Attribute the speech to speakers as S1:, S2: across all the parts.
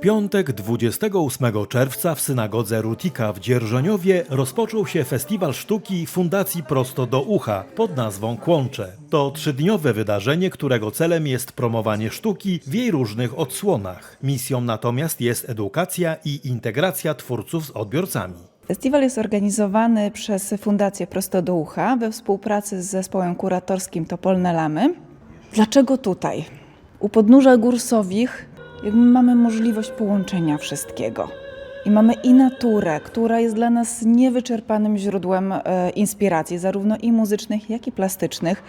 S1: piątek 28 czerwca w synagodze Rutika w Dzierżoniowie rozpoczął się Festiwal Sztuki Fundacji Prosto do Ucha pod nazwą Kłącze. To trzydniowe wydarzenie, którego celem jest promowanie sztuki w jej różnych odsłonach. Misją natomiast jest edukacja i integracja twórców z odbiorcami.
S2: Festiwal jest organizowany przez Fundację Prosto do Ucha we współpracy z zespołem kuratorskim Topolne Lamy. Dlaczego tutaj? U podnóża gór Sowich jakby mamy możliwość połączenia wszystkiego. I mamy i naturę, która jest dla nas niewyczerpanym źródłem e, inspiracji, zarówno i muzycznych, jak i plastycznych.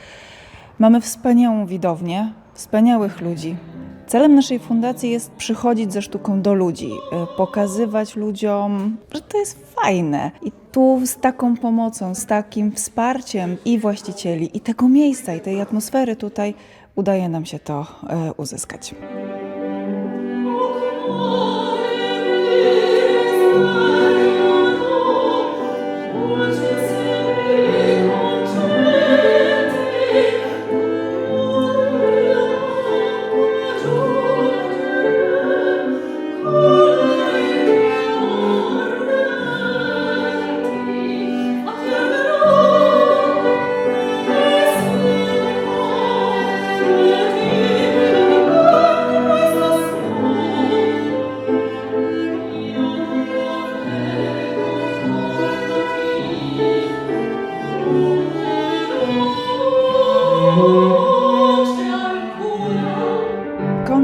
S2: Mamy wspaniałą widownię, wspaniałych ludzi. Celem naszej fundacji jest przychodzić ze sztuką do ludzi, e, pokazywać ludziom, że to jest fajne. I tu z taką pomocą, z takim wsparciem i właścicieli, i tego miejsca, i tej atmosfery tutaj udaje nam się to e, uzyskać.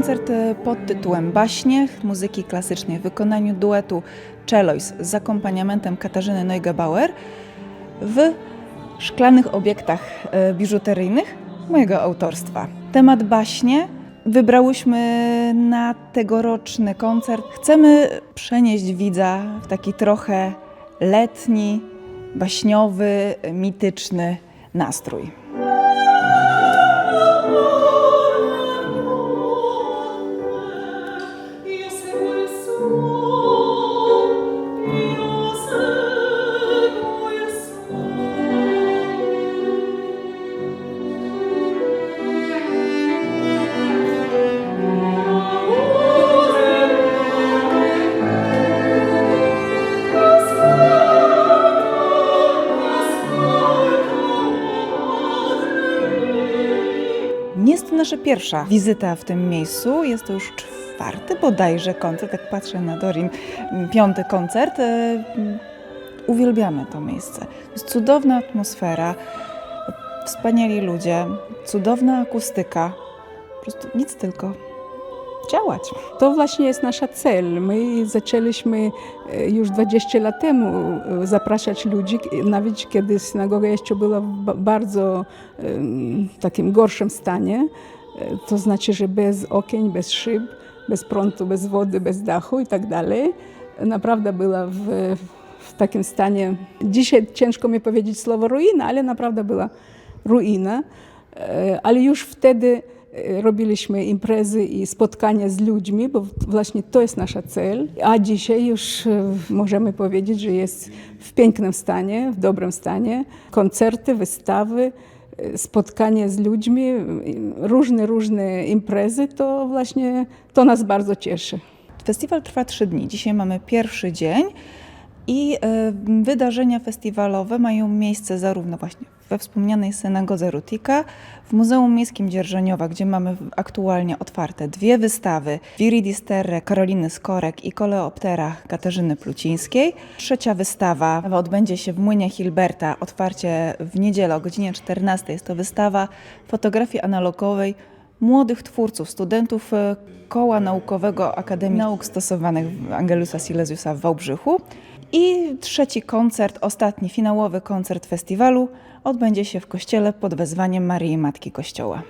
S2: Koncert e, pod tytułem Baśnie muzyki klasycznej w wykonaniu duetu Celois z akompaniamentem Katarzyny Neugebauer w szklanych obiektach e, biżuteryjnych mojego autorstwa. Temat baśnie wybrałyśmy na tegoroczny koncert. Chcemy przenieść widza w taki trochę letni, baśniowy, mityczny nastrój. Nie jest to nasza pierwsza wizyta w tym miejscu, jest to już czwarty bodajże koncert, jak patrzę na Dorin, m, piąty koncert. E, m, Uwielbiamy to miejsce. Jest cudowna atmosfera, wspaniali ludzie, cudowna akustyka. Po prostu nic tylko działać.
S3: To właśnie jest nasza cel. My zaczęliśmy e, już 20 lat temu e, zapraszać ludzi, nawet kiedy synagoga jeszcze była w ba- bardzo takim gorszym stanie, to znaczy, że bez okien, bez szyb, bez prądu, bez wody, bez dachu i tak dalej. Naprawdę była w, w takim stanie. Dzisiaj ciężko mi powiedzieć słowo ruina, ale naprawdę była ruina. E, Ale już wtedy e, robiliśmy imprezy i spotkania z ludźmi, bo właśnie to jest nasza cel. A dzisiaj już e, możemy powiedzieć, że jest w pięknym stanie, w dobrym stanie. Koncerty, wystawy, e, spotkania z ludźmi, różne, różne imprezy, to właśnie to nas bardzo cieszy.
S2: Festiwal trwa trzy dni. Dzisiaj mamy pierwszy dzień i e, wydarzenia festiwalowe mają miejsce zarówno właśnie we wspomnianej synagodze Rutika, w Muzeum Miejskim Dzierżoniowa, gdzie mamy aktualnie otwarte dwie wystawy Viridis Terre Karoliny Skorek i Koleoptera Katarzyny Plucińskiej. Trzecia wystawa odbędzie się w Młynie Hilberta, otwarcie w niedzielę o godzinie 14. Jest to wystawa fotografii analogowej młodych twórców, studentów e, Koła Naukowego Akademii Nauk Stosowanych Angelusa Silesiusa w Wałbrzychu. I trzeci koncert, ostatni finałowy koncert festiwalu odbędzie się w kościele pod wezwaniem Maryi Matki Kościoła.